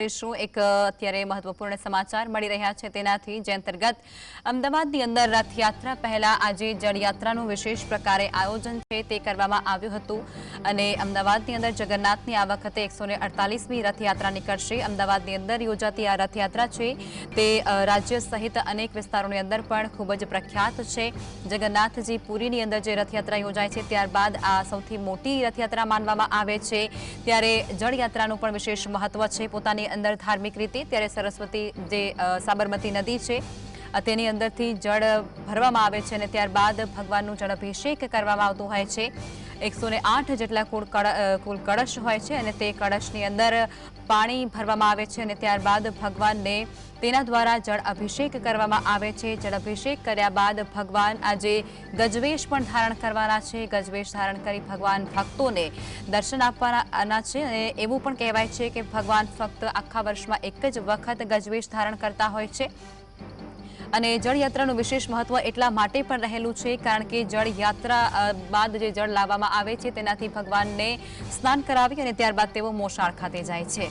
એક અત્યારે મહત્વપૂર્ણ સમાચાર મળી રહ્યા છે. તેનાથી જે અંતર્ગત અમદાવાદની અંદર રથયાત્રા પહેલા આજે જળયાત્રાનું વિશેષ પ્રકારે આયોજન છે તે કરવામાં આવ્યું હતું. અને અમદાવાદની અંદર જગન્નાથની આ વખતે એકસો ને અડતાલીસમી રથયાત્રા નીકળશે. અમદાવાદની અંદર યોજાતી આ રથયાત્રા છે તે રાજ્ય સહિત અનેક વિસ્તારોની અંદર પણ ખૂબ જ પ્રખ્યાત છે. જગન્નાથજી પુરીની અંદર જે રથયાત્રા યોજાય છે ત્યારબાદ આ સૌથી મોટી રથયાત્રા માનવામાં આવે છે. ત્યારે જળયાત્રાનું પણ વિશેષ મહત્વ છે. પોતાની અંદર ધાર્મિક રીતે. ત્યારે સરસ્વતી જે સાબરમતી નદી છે તેની અંદરથી જળ ભરવામાં આવે છે અને ત્યારબાદ ભગવાનનું જળ અભિષેક કરવામાં આવતું હોય છે. એકસો આઠ જેટલા કુલ કુલ કળશ હોય છે અને તે કળશની અંદર પાણી ભરવામાં આવે છે અને ત્યારબાદ ભગવાનને તેના દ્વારા જળ અભિષેક કરવામાં આવે છે. જળ અભિષેક કર્યા બાદ ભગવાન આજે ગજવેશ પણ ધારણ કરવાના છે. ગજવેશ ધારણ કરી ભગવાન ભક્તોને દર્શન આપવાના છે અને એવું પણ કહેવાય છે કે ભગવાન ફક્ત આખા વર્ષમાં એક જ વખત ગજવેશ ધારણ કરતા હોય છે. અને જળયાત્રાનું વિશેષ મહત્વ એટલા માટે પણ રહેલું છે, કારણ કે જળયાત્રા બાદ જે જળ લાવવામાં આવે છે, તેનાથી ભગવાનને સ્નાન કરાવી અને ત્યારબાદ તેઓ મોસાળ ખાતે જાય છે.